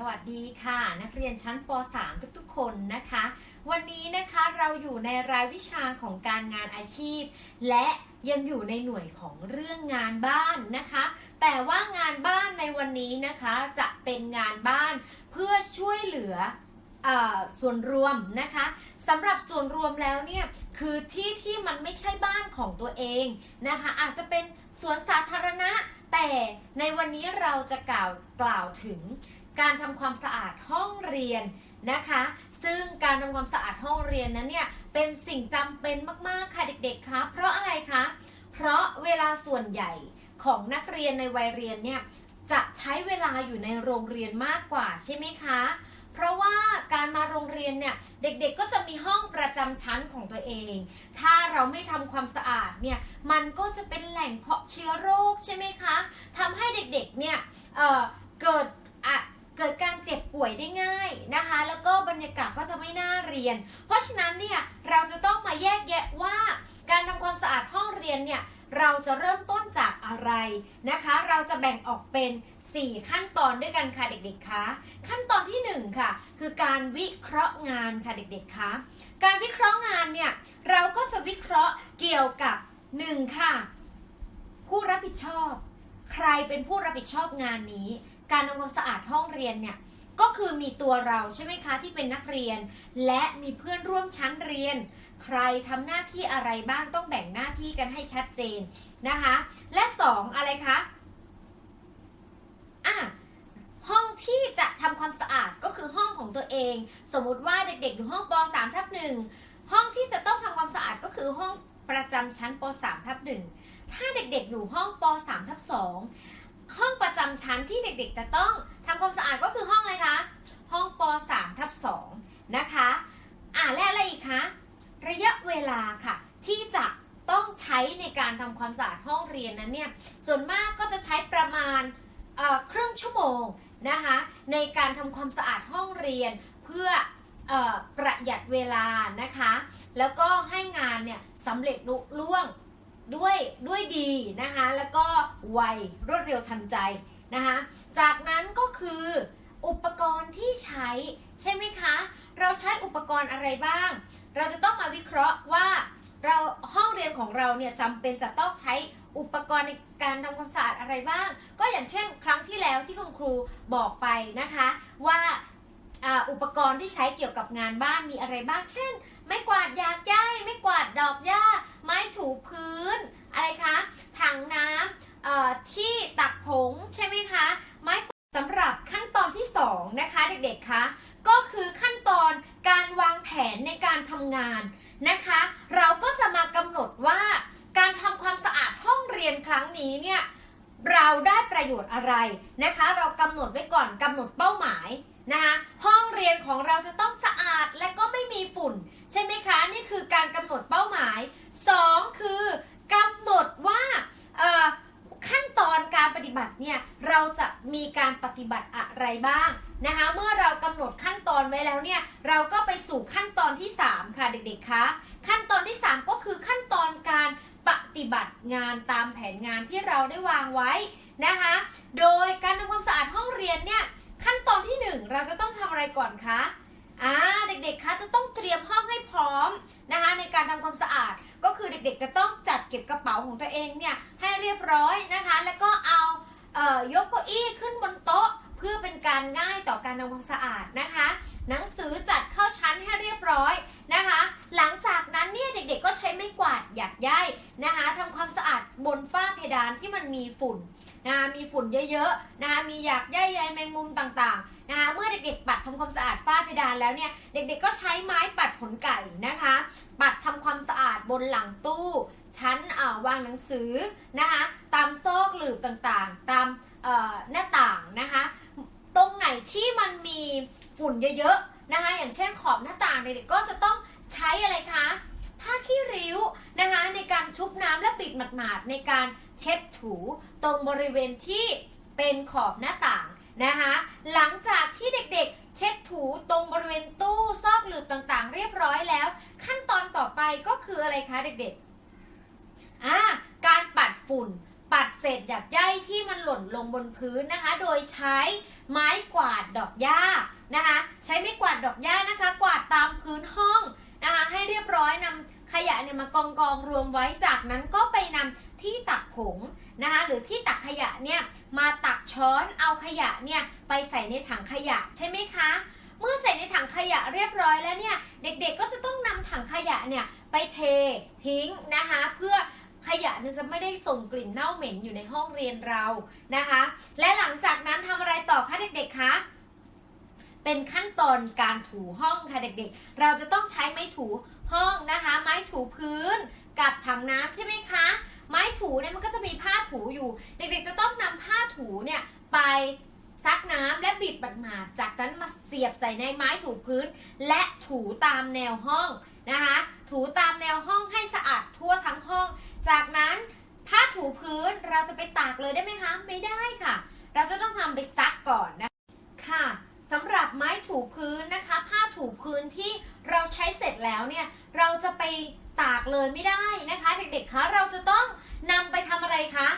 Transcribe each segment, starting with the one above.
สวัสดีค่ะ นักเรียนชั้นป .3 ทุกๆ คนนะคะ วันนี้นะคะเราอยู่ในรายวิชาของการงานอาชีพ และยังอยู่ในหน่วยของเรื่องงานบ้านนะคะ แต่ว่างานบ้านในวันนี้นะคะจะเป็นงานบ้านเพื่อช่วยเหลือเออส่วนรวมนะคะสำหรับส่วนรวมแล้วเนี่ยคือที่ที่มันไม่ใช่บ้านของตัวเองนะคะ อาจจะเป็นสวนสาธารณะแต่ในวันนี้เราจะกล่าวกล่าวถึง การทำความสะอาดห้องเรียนนะคะ ซึ่งการทำความสะอาดห้องเรียนนั้นเนี่ยเป็นสิ่งจำเป็นมากๆค่ะเด็กๆคะเพราะอะไรคะ เพราะเวลาส่วนใหญ่ของนักเรียนในวัยเรียนเนี่ยจะใช้เวลาอยู่ในโรงเรียนมากกว่าใช่ไหมคะ เพราะว่าการมาโรงเรียนเนี่ยเด็กๆก็จะมีห้องประจำชั้นของตัวเอง ถ้าเราไม่ทำความสะอาดเนี่ยมันก็จะเป็นแหล่งเพาะเชื้อโรคใช่ไหมคะทำให้เด็กๆเนี่ยเเกิดอะ เกิดการเจ็บป่วยได้ง่ายนะคะ แล้วก็บรรยากาศก็จะไม่น่าเรียน เพราะฉะนั้นเนี่ยเราจะต้องมาแยกแยะว่า การทำความสะอาดห้องเรียนเนี่ยเราจะเริ่มต้นจากอะไรนะคะ เราจะแบ่งออกเป็น 4 ขั้นตอนด้วยกันค่ะเด็กๆคะขั้นตอนที่ 1 ค่ะ คือการวิเคราะห์งานค่ะเด็กๆคะการวิเคราะห์งานเนี่ยเราก็จะวิเคราะห์เกี่ยวกับ 1 ค่ะ ผู้รับผิดชอบ ใครเป็นผู้รับผิดชอบงานนี้ การทำความสะอาดห้องเรียนเนี่ยก็คือมีตัวเราใช่ไหมคะที่เป็นนักเรียน และมีเพื่อนร่วมชั้นเรียน ใครทำหน้าที่อะไรบ้างต้องแบ่งหน้าที่กันให้ชัดเจนนะคะ และ 2 อะไรคะอะห้องที่จะทำความสะอาดก็คือห้องของตัวเอง สมมุติว่าเด็กๆอยู่ห้องป .3 ทับหนึ่งห้องที่จะต้องทำความสะอาดก็คือห้องประจำชั้นป .3 ทับหนึ่งถ้าเด็กๆอยู่ห้องป .3 ทับ2ห้องำชั้นที่เด็กๆ จะต้องทำความสะอาดก็คือห้องอะไรคะ ห้องป .3 ทับ2นะคะ อ่าและอะไรอีกคะ ระยะเวลาค่ะ ที่จะต้องใช้ในการทำความสะอาดห้องเรียนนั้นเนี่ย ส่วนมากก็จะใช้ประมาณเอ่อครึ่งชั่วโมงนะคะ ในการทำความสะอาดห้องเรียนเพื่อเออประหยัดเวลานะคะ แล้วก็ให้งานเนี่ยสำเร็จลุล่วงด้วยด้วยดีนะคะ แล้วก็ไวรวดเร็วทันใจ นะคะ จากนั้นก็คืออุปกรณ์ที่ใช้ใช่ไหมคะ เราใช้อุปกรณ์อะไรบ้าง เราจะต้องมาวิเคราะห์ว่าเราห้องเรียนของเราเนี่ยจำเป็นจะต้องใช้อุปกรณ์ในการทำความสะอาดอะไรบ้าง ก็อย่างเช่นครั้งที่แล้วที่คุณครูบอกไปนะคะ ว่าอุปกรณ์ที่ใช้เกี่ยวกับงานบ้านมีอะไรบ้าง เช่น ไม้กวาดยากย้ายไม้กวาดดอกหญ้า ไม้ถูพื้น อะไรคะ ถังน้ำ ที่ตักผงใช่ไหมคะไม้สำหรับขั้นตอนที่สองนะคะเด็กๆคะก็คือขั้นตอนการวางแผนในการทำงานนะคะ เราก็จะมากำหนดว่าการทำความสะอาดห้องเรียนครั้งนี้เนี่ยเราได้ประโยชน์อะไรนะคะ เรากำหนดไว้ก่อนกำหนดเป้าหมายนะคะห้องเรียนของเราจะต้องสะอาดและก็ไม่มีฝุ่น ใช่ไหมคะ นี่คือการกำหนดเป้าหมาย 2 คือกำหนดว่าเอ่อขั้นตอนการปฏิบัติเนี่ยเราจะมีการป ฏิบัติอะไรบ้างนะคะ เมื่อเรากำหนดขั้นตอนไว้แล้วเนี่ย เราก็ไปสู่ขั้นตอนที่ 3 ค่ะเด็กๆคะขั้นตอนที่ 3 ก็คือขั้นตอนการปฏิบัติงานตามแผนงานที่เราได้วางไว้นะคะ โดยการทำความสะอาดห้องเรียนเนี่ยขั้นตอนที่ 1 เราจะต้องทำอะไรก่อนคะอ่าเด็กๆ คะจะต้องเตรียมห้องให้พร้อมนะคะในการทำความสะอาดก็คือเด็กๆ จะต้องจัดเก็บกระเป๋าของตัวเองเนี่ยให้เรียบร้อยนะคะ แล้วก็ ยกเก้าอี้ขึ้นบนโต๊ะ เพื่อเป็นการง่ายต่อการทำความสะอาดนะคะ หนังสือจัดเข้าชั้นให้เรียบร้อยนะคะ หลังจากนั้นเนี่ยเด็กๆก็ใช้ไม้กวาดหยักย้ายนะคะทำความสะอาดบนฝ้าเพดานที่มันมีฝุ่นนะคะมีฝุ่นเยอะๆนะคะมีหยักย้ายใยแมงมุมต่างๆนะคะเมื่อเด็กๆ ปัดทำความสะอาดฝ้าเพดานแล้วเนี่ยเด็กๆก็ใช้ไม้ปัดขนไก่นะคะ ปัดทำความสะอาดบนหลังตู้ ชั้นาวางหนังสือนะคะตามซอกหลืบต่างๆ ตามหน้าต่างนะคะตรงไหนที่มันมีฝุ่นเยอะๆนะคะอย่างเช่นขอบหน้าต่างเด็กๆก็จะต้องใช้อะไรคะผ้าขี้ริ้วนะคะในการชุบน้ำและปิดหมาดๆในการเช็ดถูตรงบริเวณที่เป็นขอบหน้าต่างนะคะหลังจากที่เด็กๆ เช็ดถูตรงบริเวณตู้ซอกหลืบต่างๆ เรียบร้อยแล้ว ขั้นตอนต่อไปก็คืออะไรคะเด็กๆ อ่าการปัดฝุ่น ปัดเศษหยักใยที่มันหล่นลงบนพื้นนะคะ โดยใช้ไม้กวาดดอกหญ้านะคะ ใช้ไม้กวาดดอกหญ้านะคะ กวาดตามพื้นห้องนะคะให้เรียบร้อยนำขยะเนี่ยมากองกองรวมไว้จากนั้นก็ไปนำที่ตักผงนะคะหรือที่ตักขยะเนี่ยมาตักช้อนเอาขยะเนี่ยไปใส่ในถังขยะใช่ไหมคะ เมื่อใส่ในถังขยะเรียบร้อยแล้วเนี่ยเด็กๆก็จะต้องนำถังขยะเนี่ยไปเททิ้งนะคะเพื่อ ขยะเนี่ยจะไม่ได้ส่งกลิ่นเน่าเหม็นอยู่ในห้องเรียนเรานะคะ และหลังจากนั้นทำอะไรต่อคะเด็กๆคะเป็นขั้นตอนการถูห้องค่ะเด็กๆ เราจะต้องใช้ไม้ถูห้องนะคะ ไม้ถูพื้นกับถังน้ำใช่ไหมคะ ไม้ถูเนี่ยมันก็จะมีผ้าถูอยู่ เด็กๆจะต้องนำผ้าถูเนี่ยไปซักน้ำและบิดบัดหมาดจากนั้นมาเสียบใส่ในไม้ถูพื้น และถูตามแนวห้องนะคะ ถูตามแนวห้องให้สะอาดทั่วทั้งห้อง จากนั้นผ้าถูพื้นเราจะไปตากเลยได้ไหมคะ ไม่ได้ค่ะ เราจะต้องนำไปซักก่อนนะค่ะสำหรับไม้ถูพื้นนะคะ ผ้าถูพื้นที่เราใช้เสร็จแล้วเนี่ยเราจะไปตากเลยไม่ได้นะคะ เด็กๆคะเราจะต้องนำไปทำอะไรคะ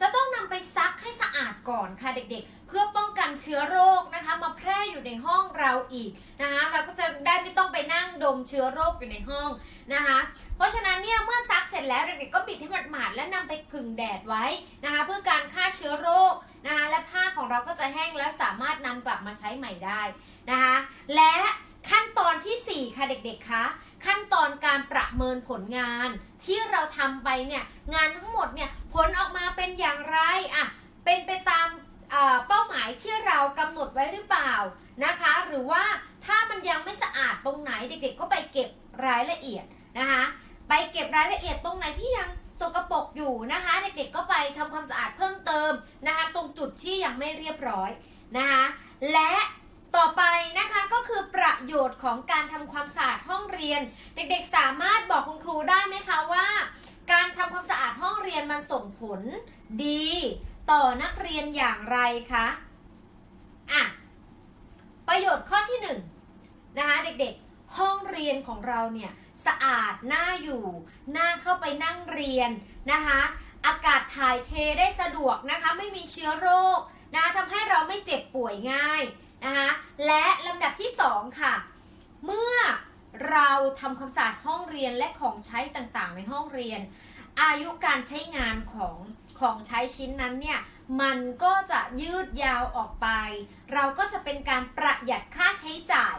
จะต้องนำไปซักให้สะอาดก่อนค่ะเด็กๆ เพื่อป้อง นเชื้อโรคนะคะ มาแพร่อยู่ในห้องเราอีกนะคะเราก็จะได้ไม่ต้องไปนั่งดมเชื้อโรคอยู่ในห้องนะคะ เพราะฉะนั้นเนี่ยเมื่อซักเสร็จแล้วเด็กๆก็บิดให้หมาดๆและนำไปผึ่งแดดไว้นะคะ เพื่อการฆ่าเชื้อโรคนะคะและผ้าของเราก็จะแห้งและสามารถนำกลับมาใช้ใหม่ได้นะคะ และขั้นตอนทีสี่ 4 ค่ะเด็กๆคะขั้นตอนการประเมินผลงานที่เราทำไปเนี่ยงานทั้งหมดเนี่ยผลออกมาเป็นอย่างไรอะเป็นไปตาม เป้าหมายที่เรากำหนดไว้หรือเปล่านะคะ หรือว่าถ้ามันยังไม่สะอาดตรงไหนเด็กๆก็ไปเก็บรายละเอียดนะคะ ไปเก็บรายละเอียดตรงไหนที่ยังสกปรกอยู่นะคะ เด็กๆก็ไปทำความสะอาดเพิ่มเติมนะคะ ตรงจุดที่ยังไม่เรียบร้อยนะคะ และต่อไปนะคะก็คือประโยชน์ของการทำความสะอาดห้องเรียน เด็กๆสามารถบอกคุณครูได้ไหมคะว่า การทำความสะอาดห้องเรียนมันส่งผลดี ต่อนักเรียนอย่างไรคะอะประโยชน์ข้อที่หนึ่งนะคะเด็กๆ ห้องเรียนของเราเนี่ยสะอาดน่าอยู่น่าเข้าไปนั่งเรียนนะคะอากาศถ่ายเทได้สะดวกนะคะไม่มีเชื้อโรคนะคะทำให้เราไม่เจ็บป่วยง่ายนะคะและลำดับที่สองค่ะ เมื่อ เราทำความสะอาดห้องเรียนและของใช้ต่างๆ ในห้องเรียน อายุการใช้งานของของใช้ชิ้นนั้นเนี่ยมันก็จะยืดยาวออกไป เราก็จะเป็นการประหยัดค่าใช้จ่าย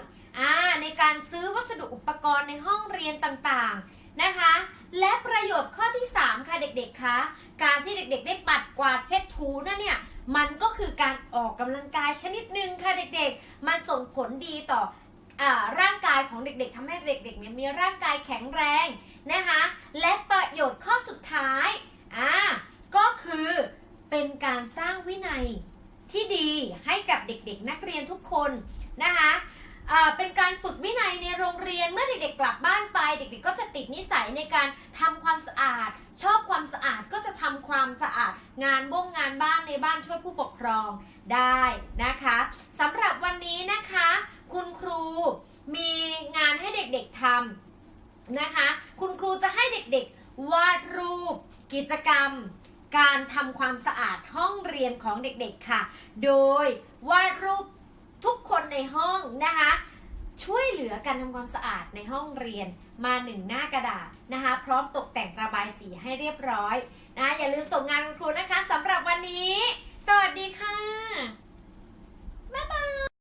าในการซื้อวัสดุอุปกรณ์ในห้องเรียนต่างๆนะคะ และประโยชน์ข้อที่ 3 ค่ะเด็กๆคะการที่เด็กๆ ได้ปัดกวาดเช็ดถูนั่นเนี่ยมันก็คือการออกกำลังกายชนิดหนึ่งค่ะเด็กๆ มันส่งผลดีต่อ ร่างกายของเด็กๆทำให้เด็กๆเนี่ยมีร่างกายแข็งแรงนะคะ และประโยชน์ข้อสุดท้ายอ่าก็คือเป็นการสร้างวินัยที่ดีให้กับเด็กๆ นักเรียนทุกคนนะคะ เป็นการฝึกวินัยในโรงเรียนเมื่อเด็กๆกลับบ้านไป เด็กๆก็จะติดนิสัยในการทำความสะอาด ชอบความสะอาดก็จะทำความสะอาด งานบ้งงานบ้านในบ้านช่วยผู้ปกครองได้นะคะสำหรับวันนี้นะคะ คุณครูมีงานให้เด็กๆทำนะคะ คุณครูจะให้เด็กๆวาดรูป กิจกรรม การทำความสะอาดห้องเรียนของเด็กๆค่ะ โดยวาดรูป ในห้องนะคะ ช่วยเหลือการทำความสะอาดในห้องเรียนมาหนึ่งหน้ากระดาษนะคะ พร้อมตกแต่งระบายสีให้เรียบร้อยนะอย่าลืมส่งงานคุณครูนะคะสำหรับวันนี้ สวัสดีค่ะ บ๊ายบาย